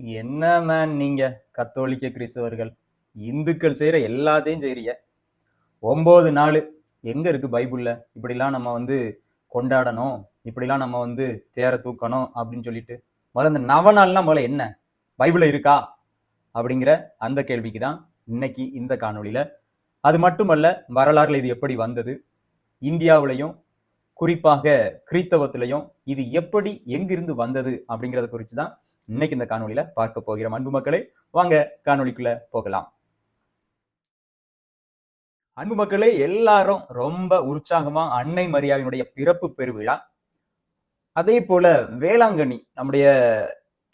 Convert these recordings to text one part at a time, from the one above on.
என்ன மேன் நீங்க? கத்தோலிக்க கிறிஸ்தவர்கள். இந்துக்கள் செய்யற எல்லாத்தையும் செய்றீங்க. ஒன்பது நாள் எங்க இருக்கு பைபிள்ல? இப்படிலாம் நம்ம வந்து கொண்டாடணும். இப்படிலாம் நம்ம வந்து தேர தூக்கணும் அப்படின்னு சொல்லிட்டு. முதல்ல இந்த நவநாள்னா முதல்ல என்ன? பைபிள்ல இருக்கா? அப்படிங்கிற அந்த கேள்விக்கு தான் இன்னைக்கு இந்த காணொளியில. அது மட்டுமல்ல வரலாறுல இது எப்படி வந்தது? இந்தியாவிலையும் குறிப்பாக கிறித்தவத்திலையும் இது எப்படி எங்கிருந்து வந்தது அப்படிங்கறத குறித்து தான் இன்னைக்கு இந்த காணொலியில பார்க்க போகிறோம். அன்பு மக்களே வாங்க காணொலிக்குள்ள போகலாம். அன்பு மக்களே எல்லாரும் ரொம்ப உற்சாகமா அன்னை மரியாவினுடைய பிறப்பு பெருவிழா. அதே போல வேளாங்கண்ணி நம்முடைய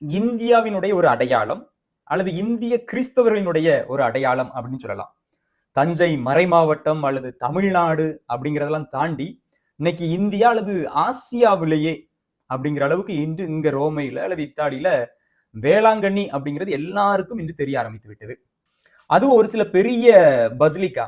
இந்தியாவினுடைய ஒரு அடையாளம் அல்லது இந்திய கிறிஸ்தவர்களினுடைய ஒரு அடையாளம் அப்படின்னு சொல்லலாம். தஞ்சை மறை மாவட்டம் அல்லது தமிழ்நாடு அப்படிங்கிறதெல்லாம் தாண்டி இன்னைக்கு இந்தியா அல்லது ஆசியாவிலேயே அப்படிங்கிற அளவுக்கு இன்று இங்க ரோமையில அல்லது இத்தாலியில வேளாங்கண்ணி அப்படிங்கிறது எல்லாருக்கும் இன்று தெரிய ஆரம்பித்து விட்டது. அதுவும் ஒரு சில பெரிய பஸ்லிக்கா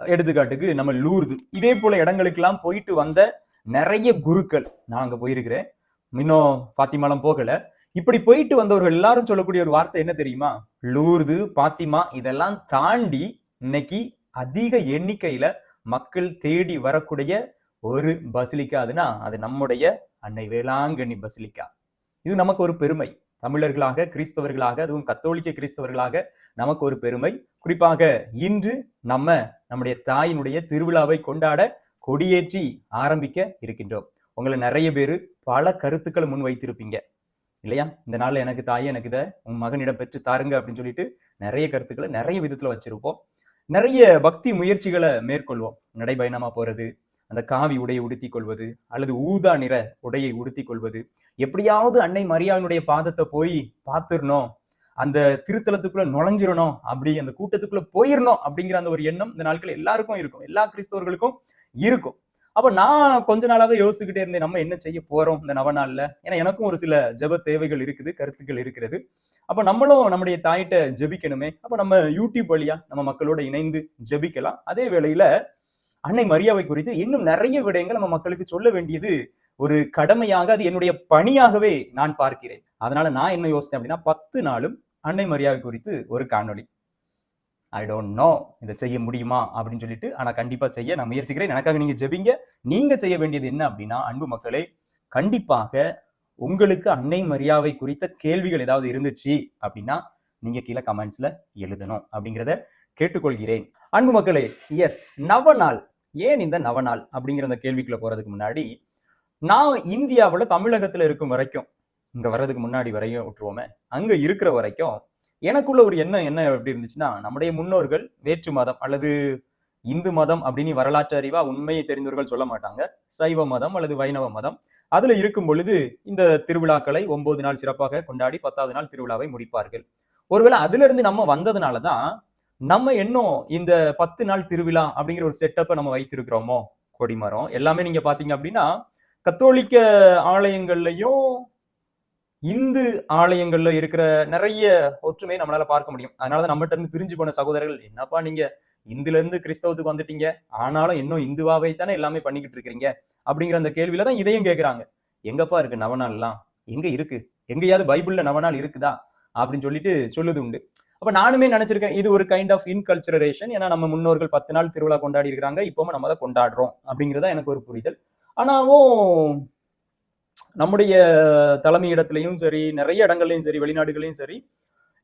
எடுத்துக்காட்டுக்கு நம்ம லூர்து. இதே போல இடங்களுக்கெல்லாம் போயிட்டு வந்த நிறைய குருக்கள் நான் அங்க போயிருக்கிறேன். இன்னும் பாத்திமாலாம் போகல. இப்படி போயிட்டு வந்தவர்கள் எல்லாரும் சொல்லக்கூடிய ஒரு வார்த்தை என்ன தெரியுமா? லூர்து பாத்திமா இதெல்லாம் தாண்டி இன்னைக்கு அதிக எண்ணிக்கையில மக்கள் தேடி வரக்கூடிய ஒரு பசிலிக்கா அதுனா அது நம்முடைய அன்னை வேளாங்கண்ணி பசிலிக்கா. இது நமக்கு ஒரு பெருமை. தமிழர்களாக கிறிஸ்தவர்களாக அதுவும் கத்தோலிக்க கிறிஸ்தவர்களாக நமக்கு ஒரு பெருமை. குறிப்பாக இன்று நம்ம நம்முடைய தாயினுடைய திருவிழாவை கொண்டாட கொடியேற்றி ஆரம்பிக்க இருக்கின்றோம். உங்களை நிறைய பேர் பல கருத்துக்களை முன் வைத்திருப்பீங்க. இல்லையா? இந்த நாளில் எனக்கு தாயே எனக்கு இதை உன் மகனிடம் பெற்று தாருங்க அப்படின்னு சொல்லிட்டு நிறைய கருத்துக்களை நிறைய விதத்துல வச்சிருப்போம். நிறைய பக்தி முயற்சிகளை மேற்கொள்வோம். நடைபயணமா போறது அந்த காவி உடையை உடுத்தி கொள்வது அல்லது ஊதா நிற உடையை உடுத்தி கொள்வது எப்படியாவது அன்னை மரியாவினுடைய பாதத்தை போய் பார்த்துடணும். அந்த திருத்தலத்துக்குள்ள நுழைஞ்சிடணும் அப்படி அந்த கூட்டத்துக்குள்ள போயிடணும் அப்படிங்கிற அந்த ஒரு எண்ணம் இந்த நாட்கள் எல்லாருக்கும் இருக்கும். எல்லா கிறிஸ்தவர்களுக்கும் இருக்கும். அப்ப நான் கொஞ்ச நாளாவே யோசிச்சுக்கிட்டே இருந்தேன் நம்ம என்ன செய்ய போறோம் இந்த நவநாள்ல ஏன்னா எனக்கும் ஒரு சில ஜெப தேவைகள் இருக்குது கருத்துக்கள் இருக்கிறது. அப்ப நம்மளும் நம்முடைய தாயிட்ட ஜெபிக்கணுமே. அப்ப நம்ம யூடியூப் வழியா நம்ம மக்களோட இணைந்து ஜெபிக்கலாம். அதே வேளையில அன்னை மரியாவை குறித்து இன்னும் நிறைய விடயங்கள் நம்ம மக்களுக்கு சொல்ல வேண்டியது ஒரு கடமையாக அது என்னுடைய பணியாகவே நான் பார்க்கிறேன். அதனால நான் என்ன யோசித்தேன் அப்படின்னா பத்து நாளும் அன்னை மரியாதை குறித்து ஒரு காணொளி. ஐ டோன்ட் நோ இதை செய்ய முடியுமா? அப்படின்னு சொல்லிட்டு ஆனால் கண்டிப்பாக செய்ய நான் முயற்சிக்கிறேன். எனக்காக நீங்கள் ஜெபிங்க. நீங்கள் செய்ய வேண்டியது என்ன அப்படின்னா அன்பு மக்களே கண்டிப்பாக உங்களுக்கு அன்னை மரியாதை குறித்த கேள்விகள் ஏதாவது இருந்துச்சு அப்படின்னா நீங்கள் கீழே கமெண்ட்ஸில் எழுதணும் அப்படிங்கிறத கேட்டுக்கொள்கிறேன். அன்பு மக்களே எஸ் நவ நாள் ஏன் இந்த நவநாள் அப்படிங்கிற அந்த கேள்விக்குள்ள போறதுக்கு முன்னாடி நான் இந்தியாவில் தமிழகத்துல இருக்கும் வரைக்கும் இங்க வர்றதுக்கு முன்னாடி வரையும் விட்டுருவோமே அங்க இருக்கிற வரைக்கும் எனக்குள்ள ஒரு எண்ணம் என்ன எப்படி இருந்துச்சுன்னா நம்முடைய முன்னோர்கள் வேற்று மதம் அல்லது இந்து மதம் அப்படின்னு வரலாற்று அறிவா உண்மையை தெரிந்தவர்கள் சொல்ல மாட்டாங்க. சைவ மதம் அல்லது வைணவ மதம். அதுல இருக்கும் பொழுது இந்த திருவிழாக்களை ஒன்பது நாள் சிறப்பாக கொண்டாடி பத்தாவது நாள் திருவிழாவை முடிப்பார்கள். ஒருவேளை அதுல இருந்து நம்ம வந்ததுனாலதான் நம்ம இன்னும் இந்த பத்து நாள் திருவிழா அப்படிங்கிற ஒரு செட்டப்பை நம்ம வைத்திருக்கிறோமோ? கொடிமரம். எல்லாமே நீங்க பாத்தீங்க அப்படின்னா கத்தோலிக்க ஆலயங்கள்லையும் இந்து ஆலயங்கள்ல இருக்கிற நிறைய ஒற்றுமையை நம்மளால பார்க்க முடியும். அதனாலதான் நம்மகிட்ட இருந்து பிரிஞ்சு போன சகோதரர்கள் என்னப்பா நீங்க இந்துல இருந்து கிறிஸ்தவத்துக்கு வந்துட்டீங்க? ஆனாலும் இன்னும் இந்துவாவை தானே எல்லாமே பண்ணிக்கிட்டு இருக்கிறீங்க? அப்படிங்கிற அந்த கேள்வியில தான் இதையும் கேட்கறாங்க எங்கப்பா இருக்கு நவநாள்லாம்? எங்க இருக்கு? எங்கேயாவது பைபிள்ல நவநாள் இருக்குதா? அப்படின்னு சொல்லிட்டு சொல்லுது உண்டு. அப்ப நானுமே நினைச்சிருக்கேன் இது ஒரு கைண்ட் ஆஃப் இன்கல்ச்சரேஷன் ஏன்னா நம்ம முன்னோர்கள் பத்து நாள் திருவிழா கொண்டாடி இருக்கிறாங்க. இப்பவும் நம்ம அதை கொண்டாடுறோம் அப்படிங்கிறதா எனக்கு ஒரு புரிதல். ஆனாவும் நம்முடைய தலைமையிடத்திலையும் சரி நிறைய இடங்கள்லையும் சரி வெளிநாடுகளையும் சரி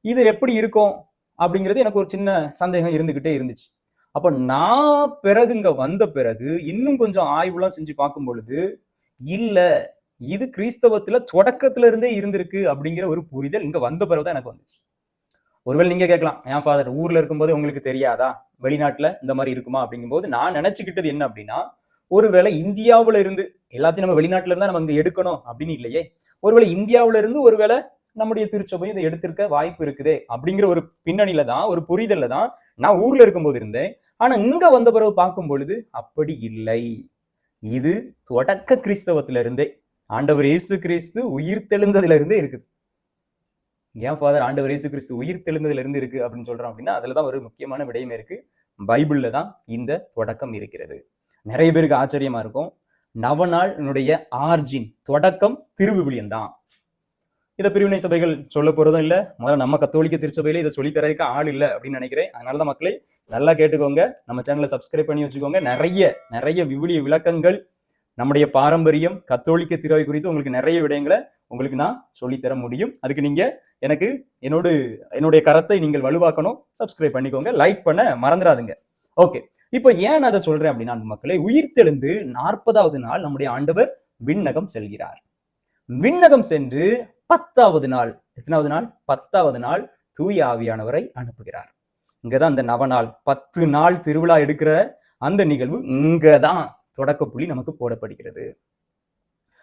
இது எப்படி இருக்கும் அப்படிங்கிறது எனக்கு ஒரு சின்ன சந்தேகம் இருந்துகிட்டே இருந்துச்சு. அப்ப நான் பிறகு இங்கே வந்த பிறகு இன்னும் கொஞ்சம் ஆய்வுலாம் செஞ்சு பார்க்கும் பொழுது இல்ல இது கிறிஸ்தவத்துல தொடக்கத்துல இருந்தே இருந்திருக்கு அப்படிங்கிற ஒரு புரிதல் இங்க வந்த பிறகுதான் எனக்கு வந்துச்சு. ஒருவேளை நீங்க கேட்கலாம் என் ஃபாதர் ஊர்ல இருக்கும்போது உங்களுக்கு தெரியாதா? வெளிநாட்டுல இந்த மாதிரி இருக்குமா? அப்படிங்கும்போது நான் நினைச்சுக்கிட்டது என்ன அப்படின்னா ஒருவேளை இந்தியாவுல இருந்து எல்லாத்தையும் நம்ம வெளிநாட்டுல இருந்தா நம்ம இங்க எடுக்கணும் அப்படின்னு இல்லையே. ஒருவேளை இந்தியாவுல இருந்து ஒருவேளை நம்முடைய திருச்சபையும் இதை எடுத்திருக்க வாய்ப்பு இருக்குது அப்படிங்கிற ஒரு பின்னணியில தான் ஒரு புரிதல்ல தான் நான் ஊர்ல இருக்கும்போது இருந்தேன். ஆனா இங்க வந்த பிறகு பார்க்கும் பொழுது அப்படி இல்லை. இது தொடக்க கிறிஸ்தவத்துல இருந்தே ஆண்டவர் இயேசு கிறிஸ்து உயிர் தெழுந்ததுல இருந்தே இருக்குது. ஏன் ஃபாதர் ஆண்டவர் இயேசு கிறிஸ்து உயிர் தெளிந்ததுல இருந்து இருக்கு அப்படின்னு சொல்றோம் அப்படின்னா அதுலதான் ஒரு முக்கியமான விடயமே இருக்கு. பைபிள்ல தான் இந்த தொடக்கம் இருக்கிறது. நிறைய பேருக்கு ஆச்சரியமா இருக்கும். நவநாளினுடைய ஆர்ஜின் தொடக்கம் திருவிவிலியம் தான் இதை பிரிவினை சபைகள் சொல்ல போறதும் இல்ல. முதல்ல நம்ம கத்தோலிக்க திருச்சபையில இதை சொல்லித்தரதுக்கு ஆள் இல்லை அப்படின்னு நினைக்கிறேன். அதனாலதான் மக்களை நல்லா கேட்டுக்கோங்க. நம்ம சேனலை சப்ஸ்கிரைப் பண்ணி வச்சுக்கோங்க. நிறைய நிறைய விவிலிய விளக்கங்கள் நம்முடைய பாரம்பரியம் கத்தோலிக்க திருவை குறித்து உங்களுக்கு நிறைய விடயங்களை உங்களுக்கு நான் சொல்லித்தர முடியும். அதுக்கு நீங்க எனக்கு என்னோடு என்னுடைய கரத்தை நீங்கள் வலுவாக்கணும். சப்ஸ்கிரைப் பண்ணிக்கோங்க. லைக் பண்ண மறந்துடாதுங்க. ஓகே இப்போ ஏன் அதை சொல்றேன் அப்படின்னா மக்களை மக்களே உயிர்த்தெழுந்து நாற்பதாவது நாள் நம்முடைய ஆண்டவர் விண்ணகம் செல்கிறார். விண்ணகம் சென்று பத்தாவது நாள் எத்தனாவது நாள்? பத்தாவது நாள் தூய ஆவியானவரை அனுப்புகிறார். இங்கதான் அந்த நவநாள் பத்து நாள் திருவிழா எடுக்கிற அந்த நிகழ்வு இங்கதான் தொடக்க புள்ளி நமக்கு போடப்படுகிறது.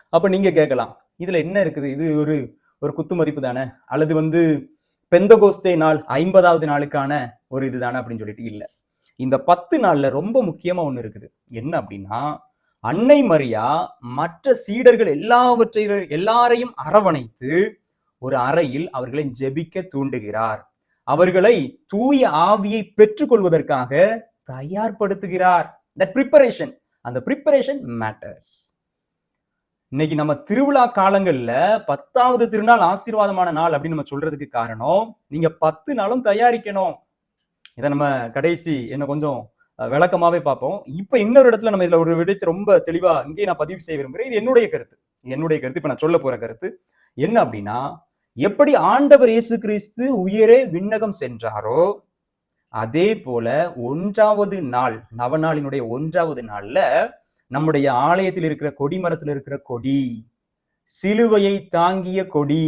அப்ப நீங்க கேட்கலாம் இதுல என்ன இருக்குது? இது ஒரு ஒரு குத்து மதிப்பு தானே? அல்லது வந்து பெந்தகோஸ்தே நாள் ஐம்பதாவது நாளுக்கான ஒரு இதுதானே அப்படின்னு சொல்லிட்டு இல்ல. இந்த பத்து நாள்ல ரொம்ப முக்கியமா ஒன்று இருக்குது. என்ன அப்படின்னா அன்னை மரியா மற்ற சீடர்கள் எல்லாவற்றையும் எல்லாரையும் அரவணைத்து ஒரு அறையில் அவர்களை ஜெபிக்க தூண்டுகிறார். அவர்களை தூய ஆவியை பெற்றுக்கொள்வதற்காக தயார்படுத்துகிறார். தட் ப்ரிப்பரேஷன் அந்த ப்ரிப்பரேஷன் மேட்டர்ஸ் இன்னைக்கு நம்ம திருவிழா காலங்கள்ல பத்தாவது திருநாள் ஆசீர்வாதமான நாள் அப்படின்னு நம்ம சொல்றதுக்கு காரணம் நீங்க பத்து நாளும் தயாரிக்கணும். இதை நம்ம கடைசி என்ன கொஞ்சம் விளக்கமாவே பார்ப்போம். இப்ப இன்னொரு இடத்துல நம்ம இதுல ஒரு விடயத்தை ரொம்ப தெளிவா இங்கேயே நான் பதிவு செய்ய விரும்புகிறேன் இது என்னுடைய கருத்து. என்னுடைய கருத்து. இப்ப நான் சொல்ல போற கருத்து. என்ன அப்படின்னா எப்படி ஆண்டவர் இயேசு கிறிஸ்து உயரே விண்ணகம் சென்றாரோ அதே போல ஒன்றாவது நாள் நவநாளினுடைய ஒன்றாவது நாள்ல நம்முடைய ஆலயத்தில் இருக்கிற கொடி மரத்தில் இருக்கிற கொடி சிலுவையை தாங்கிய கொடி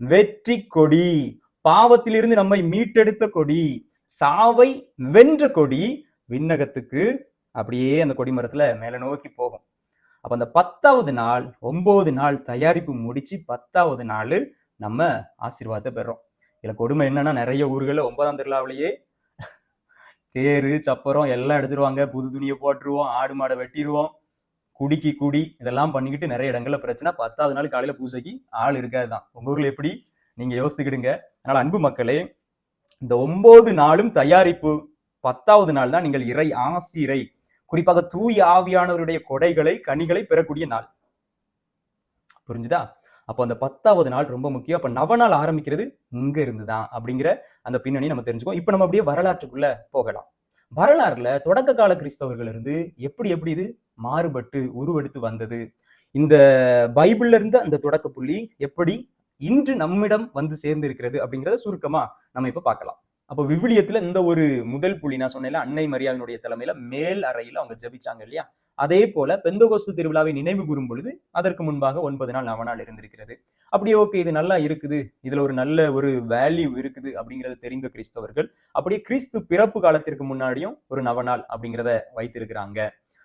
வெற்றி கொடி பாவத்திலிருந்து நம்மை மீட்டெடுத்த கொடி சாவை வென்ற கொடி விண்ணகத்துக்கு அப்படியே அந்த கொடி மரத்துல மேல நோக்கி போகும். அப்ப அந்த பத்தாவது நாள் ஒன்பது நாள் தயாரிப்பு முடிச்சு பத்தாவது நாள் நம்ம ஆசீர்வாதத்தை பெறோம். இதுல கொடுமை என்னன்னா நிறைய ஊர்களில் ஒன்பதாம் திருவிழாவிலேயே தேரு சப்பரம் எல்லாம் எடுத்துருவாங்க. புது துணியை போட்டுருவோம் ஆடு மாடை வெட்டிடுவோம் குடிக்கு குடி இதெல்லாம் பண்ணிக்கிட்டு நிறைய இடங்கள்ல பிரச்சனை. பத்தாவது நாள் காலையில பூஜைக்கு ஆள் இருக்காது தான் உங்க ஊர்ல எப்படி? நீங்க யோசித்துக்கிடுங்க. அதனால அன்பு மக்களே இந்த ஒன்பது நாளும் தயாரிப்பு பத்தாவது நாள் தான் நீங்கள் இறை ஆசிரை. குறிப்பாக தூய் ஆவியானவருடைய கொடைகளை கனிகளை பெறக்கூடிய நாள். புரிஞ்சுதா? அப்போ அந்த பத்தாவது நாள் ரொம்ப முக்கியம். அப்ப நவநாள் ஆரம்பிக்கிறது இங்க இருந்துதான் அப்படிங்கிற அந்த பின்னணி நம்ம தெரிஞ்சுக்கோம் இப்போ நம்ம அப்படியே வரலாற்றுக்குள்ள போகலாம். வரலாறுல தொடக்க கால கிறிஸ்தவர்கள் இருந்து எப்படி எப்படி இது மாறுபட்டு உருவெடுத்து வந்தது? இந்த பைபிள்ல இருந்த அந்த தொடக்க புள்ளி எப்படி இன்று நம்மிடம் வந்து சேர்ந்து இருக்கிறது அப்படிங்கிறத சுருக்கமா நம்ம இப்ப பார்க்கலாம். அப்போ விவிலியத்துல இந்த ஒரு முதல் புள்ளி நான் சொன்னேன் அன்னை மரியாதையினுடைய தலைமையில மேல் அறையில அவங்க ஜெபிச்சாங்க இல்லையா? அதே போல பெந்தகோஸ்து திருவிழாவை நினைவு கூறும் பொழுது அதற்கு முன்பாக ஒன்பது நாள் நவநாள் இருந்திருக்கிறது. அப்படியே ஓகே இது நல்லா இருக்குது. இதுல ஒரு நல்ல ஒரு வேல்யூ இருக்குது அப்படிங்கிறத தெரிந்த கிறிஸ்தவர்கள் அப்படியே கிறிஸ்து பிறப்பு காலத்திற்கு முன்னாடியும் ஒரு நவநாள் அப்படிங்கிறத வைத்திருக்கிறாங்க.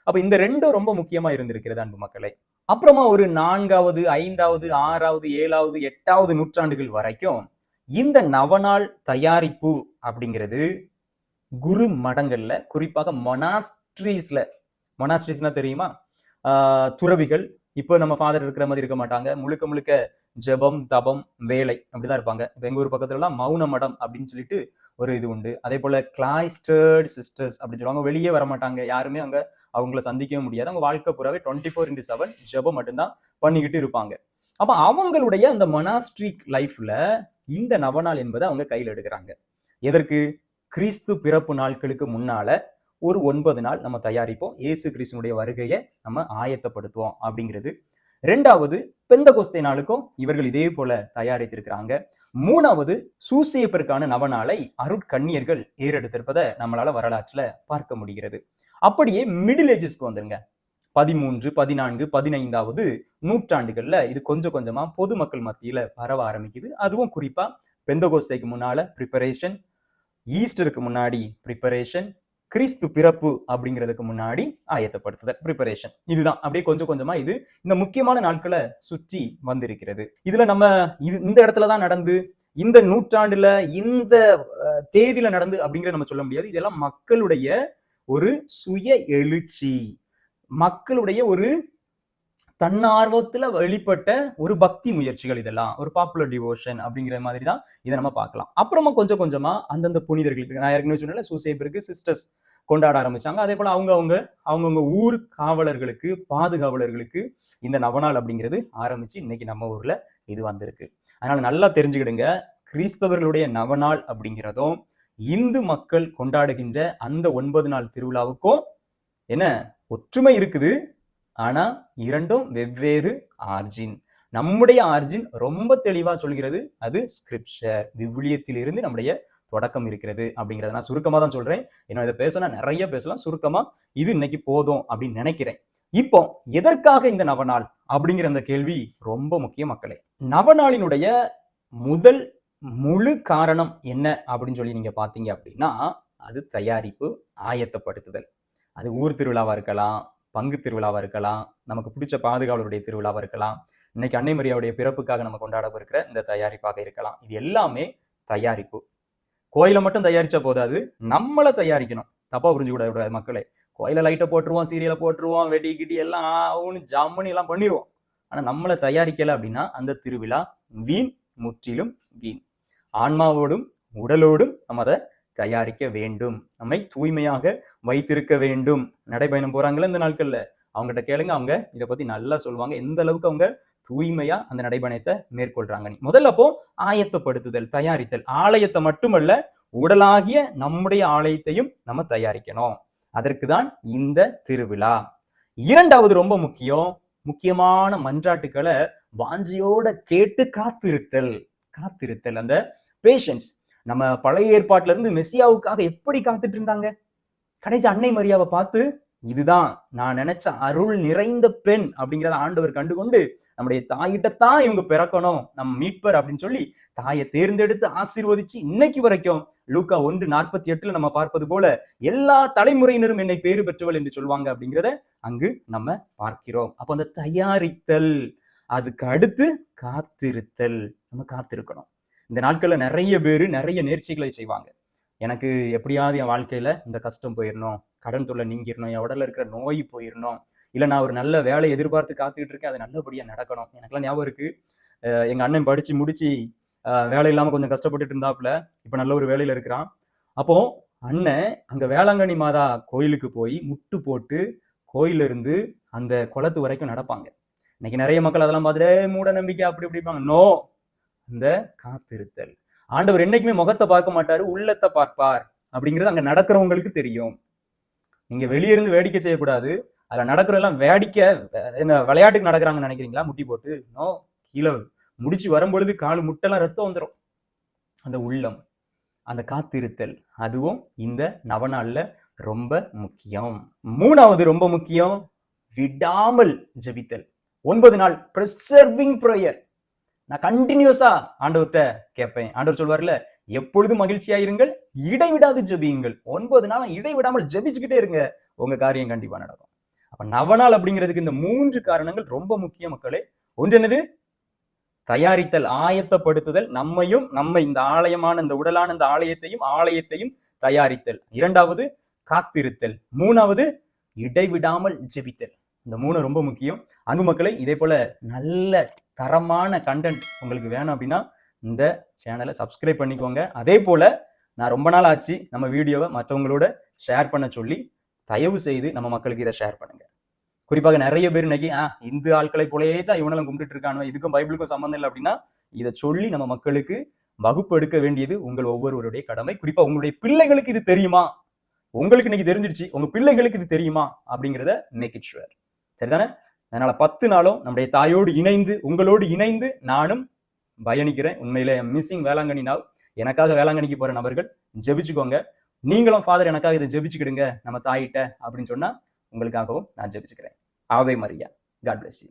அப்ப இந்த ரெண்டும் ரொம்ப முக்கியமா இருந்திருக்கிறது அன்பு மக்களை. அப்புறமா ஒரு நான்காவது ஐந்தாவது ஆறாவது ஏழாவது எட்டாவது நூற்றாண்டுகள் வரைக்கும் இந்த நவநாள் தயாரிப்பு அப்படிங்கிறது குரு மடங்கள்ல குறிப்பாக மொனாஸ்ட்ரீஸ்ல மொனாஸ்ட்ரிஸ்னா தெரியுமா? துறவிகள். இப்போ நம்ம ஃபாதர் இருக்கிற மாதிரி இருக்க மாட்டாங்க. முழுக்க முழுக்க ஜெபம் தபம் வேலை அப்படிதான் இருப்பாங்க. இப்போ எங்கள் ஊர் பக்கத்துலலாம் மௌன மடம் அப்படின்னு சொல்லிட்டு ஒரு இது உண்டு. அதே போல கிளாய்ஸ்டர்ட் சிஸ்டர்ஸ் அப்படின்னு சொல்லுவாங்க. வெளியே வர மாட்டாங்க யாருமே அங்கே அவங்கள சந்திக்கவே முடியாது. அவங்க வாழ்க்கை பூராவே டுவெண்ட்டி ஃபோர் இன்ட்டு செவன் ஜெபம் மட்டும்தான் பண்ணிக்கிட்டு இருப்பாங்க. அப்போ அவங்களுடைய அந்த மொனாஸ்ட்ரிக் லைஃப்ல இந்த நவநாள் என்பதை அவங்க கையில் எடுக்கிறாங்க. எதற்கு? கிறிஸ்து பிறப்பு நாட்களுக்கு முன்னால ஒரு ஒன்பது நாள் நம்ம தயாரிப்போம். இயேசு கிறிஸ்துனுடைய வருகையை நம்ம ஆயத்தப்படுத்துவோம் அப்படிங்கிறது. ரெண்டாவது பெந்தகோஸ்தே நாளுக்கும் இவர்கள் இதே போல தயாரித்திருக்கிறாங்க. மூணாவது சூசியப்பிற்கான நவநாளை அருட்கண்ணியர்கள் ஏறெடுத்திருப்பதை நம்மளால வரலாற்றுல பார்க்க முடிகிறது. அப்படியே மிடில் ஏஜஸ்க்கு வந்துருங்க. பதிமூன்று பதினான்கு பதினைந்தாவது நூற்றாண்டுகள்ல இது கொஞ்சம் கொஞ்சமா பொதுமக்கள் மத்தியில பரவ ஆரம்பிக்குது. அதுவும் குறிப்பா பெந்தகோஸ்தைக்கு முன்னால ப்ரிப்பரேஷன் ஈஸ்டருக்கு முன்னாடி ப்ரிப்பரேஷன் கிறிஸ்து பிறப்பு அப்படிங்கிறதுக்கு முன்னாடி ஆயத்தப்படுத்துதல் ப்ரிப்பரேஷன் இதுதான். அப்படியே கொஞ்சம் கொஞ்சமா இது இந்த முக்கியமான நாட்களை சுற்றி வந்திருக்கிறது. இதுல நம்ம இது இந்த இடத்துல தான் நடந்து இந்த நூற்றாண்டுல இந்த தேதியில நடந்து அப்படிங்கிறத நம்ம சொல்ல முடியாது. இதெல்லாம் மக்களுடைய ஒரு சுய எழுச்சி. மக்களுடைய ஒரு தன்னார்வத்துல வெளிப்பட்ட ஒரு பக்தி முயற்சிகள் இதெல்லாம். ஒரு பாப்புலர் டிவோஷன் அப்படிங்கிற மாதிரி தான் இதை நம்ம பார்க்கலாம். அப்புறமா கொஞ்சம் கொஞ்சமா அந்தந்த புனிதர்களுக்கு நான் ஏற்கனவே சொன்னேன் சூசேபருக்கு சிஸ்டர்ஸ் கொண்டாட ஆரம்பிச்சாங்க. அதே போல அவங்க அவங்க அவங்கவுங்க ஊர் காவலர்களுக்கு பாதுகாவலர்களுக்கு இந்த நவநாள் அப்படிங்கிறது ஆரம்பிச்சு இன்னைக்கு நம்ம ஊர்ல இது வந்திருக்கு. அதனால நல்லா தெரிஞ்சுக்கிடுங்க. கிறிஸ்தவர்களுடைய நவநாள் அப்படிங்கிறதும் இந்து மக்கள் கொண்டாடுகின்ற அந்த ஒன்பது நாள் திருவிழாவுக்கும் என்ன ஒற்றுமை இருக்குது. ஆனால் இரண்டும் வெவ்வேறு ஆர்ஜின். நம்முடைய ஆர்ஜின் ரொம்ப தெளிவாக சொல்கிறது அது ஸ்கிரிப்சர் விவிலியத்திலிருந்து நம்முடைய தொடக்கம் இருக்கிறது அப்படிங்கிறத நான் சுருக்கமாக தான் சொல்கிறேன் என்ன இதை பேசலாம் நிறைய பேசலாம். சுருக்கமாக இது இன்னைக்கு போதும் அப்படின்னு நினைக்கிறேன். இப்போ எதற்காக இந்த நவநாள் அப்படிங்கிற அந்த கேள்வி ரொம்ப முக்கிய மக்களே. நவநாளினுடைய முதல் முழு காரணம் என்ன அப்படின்னு சொல்லி நீங்கள் பார்த்தீங்க அப்படின்னா அது தயாரிப்பு ஆயத்தப்படுத்துதல். அது ஊர் திருவிழாவாக இருக்கலாம் பங்கு திருவிழாவாக இருக்கலாம் நமக்கு பிடிச்ச பாதுகாவலருடைய திருவிழாவாக இருக்கலாம் இன்னைக்கு அன்னை மரியாவுடைய பிறப்புக்காக நம்ம கொண்டாடப்படுகிற இந்த தயாரிப்பாக இருக்கலாம். இது எல்லாமே தயாரிப்பு. கோயிலை மட்டும் தயாரிச்சா போதாது நம்மளை தயாரிக்கணும். தப்பா புரிஞ்சு கூடாது மக்களே. கோயில லைட்டை போட்டுருவோம் சீரியலை போட்டுருவோம் வெடி கிட்டி எல்லாம் ஆகும்னு ஜம்முன்னு எல்லாம் பண்ணிடுவோம் ஆனா நம்மளை தயாரிக்கல அப்படின்னா அந்த திருவிழா வீண் முற்றிலும் வீண். ஆன்மாவோடும் உடலோடும் நம்ம அதை தயாரிக்க வேண்டும். நம்மை தூய்மையாக வைத்திருக்க வேண்டும். நடைபயணம் போறாங்கல்ல இந்த நாட்கள்ல. அவங்ககிட்ட கேளுங்க. அவங்க இதை பத்தி நல்லா சொல்லுவாங்க. எந்த அளவுக்கு அவங்க தூய்மையா அந்த நடைபயணத்தை மேற்கொள்றாங்க முதல்ல அப்போ ஆயத்தப்படுத்துதல் தயாரித்தல். ஆலயத்தை மட்டுமல்ல உடலாகிய நம்முடைய ஆலயத்தையும் நம்ம தயாரிக்கணும். அதற்கு தான் இந்த திருவிழா. இரண்டாவது ரொம்ப முக்கியம். முக்கியமான மன்றாட்டுக்களை வாஞ்சியோட கேட்டு காத்திருத்தல். காத்திருத்தல். அந்த பேஷன்ஸ் நம்ம பழைய ஏற்பாட்டுல இருந்து மெஸ்ஸியாவுக்காக எப்படி காத்துட்டு இருந்தாங்க? கடைசி அன்னை மரியாவை பார்த்து இதுதான் நான் நினைச்ச அருள் நிறைந்த பெண் அப்படிங்கிறத ஆண்டவர் கண்டுகொண்டு நம்முடைய தாயிட்டத்தான் இவங்க பிறக்கணும் நம்ம மீட்பர் அப்படின்னு சொல்லி தாயை தேர்ந்தெடுத்து ஆசீர்வதிச்சு இன்னைக்கு வரைக்கும் லூக்கா ஒன்று நாற்பத்தி எட்டுல நம்ம பார்ப்பது போல எல்லா தலைமுறையினரும் என்னை பேறு பெற்றவள் என்று சொல்லுவாங்க அப்படிங்கிறத அங்கு நம்ம பார்க்கிறோம். அப்போ அந்த தயாரித்தல் அதுக்கு அடுத்து காத்திருத்தல் நம்ம காத்திருக்கணும். இந்த நாட்களில் நிறைய பேர் நிறைய நேர்ச்சிகளை செய்வாங்க. எனக்கு எப்படியாவது என் வாழ்க்கையில் இந்த கஷ்டம் போயிடணும் கடன் தொல்லை நீங்கிடணும் என் உடலில் இருக்கிற நோய் போயிடணும் இல்லை நான் ஒரு நல்ல வேலை எதிர்பார்த்து காத்துக்கிட்டு இருக்கேன் அது நல்லபடியாக நடக்கணும். எனக்குலாம் ஞாபகம் இருக்குது எங்கள் எங்க அண்ணன் படித்து முடிச்சு வேலை இல்லாமல் கொஞ்சம் கஷ்டப்பட்டுட்டு இருந்தாப்புல இப்போ நல்ல ஒரு வேலையில் இருக்கிறான். அப்போ அண்ணன் அங்கே வேளாங்கண்ணி மாதா கோயிலுக்கு போய் முட்டு போட்டு கோயில்ல இருந்து அந்த குளத்து வரைக்கும் நடப்பாங்க. இன்னைக்கு நிறைய மக்கள் அதெல்லாம் பார்த்துட்டு மூட நம்பிக்கை அப்படி இப்படிப்பாங்க நோ இந்த காத்திருத்தல். ஆண்டவர் என்னைக்குமே முகத்தை பார்க்க மாட்டாரு உள்ளத்தை பார்ப்பார். அப்படிங்கிறது அங்க நடக்கிறவங்களுக்கு தெரியும். நீங்க வெளியிருந்து வேடிக்கை செய்யக்கூடாது. அதுல நடக்கிற எல்லாம் வேடிக்கை என்ன விளையாட்டுக்கு நடக்கிறாங்கன்னு நினைக்கிறீங்களா? முட்டி போட்டு நோ கீழே முடிச்சு வரும்பொழுது காலு முட்டெல்லாம் ரத்தம் வந்துடும் அந்த உள்ளம் அந்த காத்திருத்தல் அதுவும் இந்த நவநாள்ல ரொம்ப முக்கியம். மூணாவது ரொம்ப முக்கியம் விடாமல் ஜெபித்தல். ஒன்பது நாள் ப்ரெசர்விங் ப்ரேயர் நான் கண்டினியூஸா ஆண்டவர்கிட்ட கேட்பேன். ஆண்டவர் சொல்வார்ல எப்பொழுதும் மகிழ்ச்சியா இருங்கள் இடைவிடாது ஜெபியுங்கள். ஒன்பது நாளும் இடைவிடாமல் ஜெபிச்சுக்கிட்டே இருங்க. உங்க காரியம் கண்டிப்பா நடக்கும். அப்ப நவநாள் அப்படிங்கிறதுக்கு இந்த மூன்று காரணங்கள் ரொம்ப முக்கிய மக்களே. ஒன்று என்னது? தயாரித்தல் ஆயத்தப்படுத்துதல் நம்மையும் நம்ம இந்த ஆலயமான இந்த உடலான இந்த ஆலயத்தையும் ஆலயத்தையும் தயாரித்தல். இரண்டாவது காத்திருத்தல். மூணாவது இடைவிடாமல் ஜெபித்தல். இந்த மூணு ரொம்ப முக்கியம். அன்பு மக்களை இதே போல நல்ல தரமான கண்டென்ட் உங்களுக்கு வேணும் அப்படின்னா இந்த சேனலை சப்ஸ்கிரைப் பண்ணிக்கோங்க. அதே போல நான் ரொம்ப நாள் ஆச்சு நம்ம வீடியோவை மற்றவங்களோட ஷேர் பண்ண சொல்லி தயவு செய்து நம்ம மக்களுக்கு இதை ஷேர் பண்ணுங்க. குறிப்பாக நிறைய பேர் இன்னைக்கு ஆ இந்து ஆட்களை போலயே தான் இவனெல்லாம் கும்பிட்டுட்டு இருக்கானோ இதுக்கும் பைபிளுக்கும் சம்மந்தம் இல்லை அப்படின்னா இதை சொல்லி நம்ம மக்களுக்கு வகுப்பு எடுக்க வேண்டியது உங்கள் ஒவ்வொருவருடைய கடமை. குறிப்பா உங்களுடைய பிள்ளைகளுக்கு இது தெரியுமா? உங்களுக்கு இன்னைக்கு தெரிஞ்சிடுச்சு உங்க பிள்ளைகளுக்கு இது தெரியுமா? அப்படிங்கிறத மேக் இட் ஷுவர் சரிதானே? அதனால பத்து நாளும் நம்முடைய தாயோடு இணைந்து உங்களோடு இணைந்து நானும் பயணிக்கிறேன். உண்மையிலே மிஸ்ஸிங் வேளாங்கண்ணி நாள் எனக்காக வேளாங்கண்ணிக்கு போற நபர்கள் ஜெபிச்சுக்கோங்க. நீங்களும் ஃபாதர் எனக்காக இதை ஜெபிச்சுக்கிடுங்க நம்ம தாயிட்ட அப்படின்னு சொன்னா உங்களுக்காகவும் நான் ஜெபிச்சுக்கிறேன். ஆவே மரியா. God bless you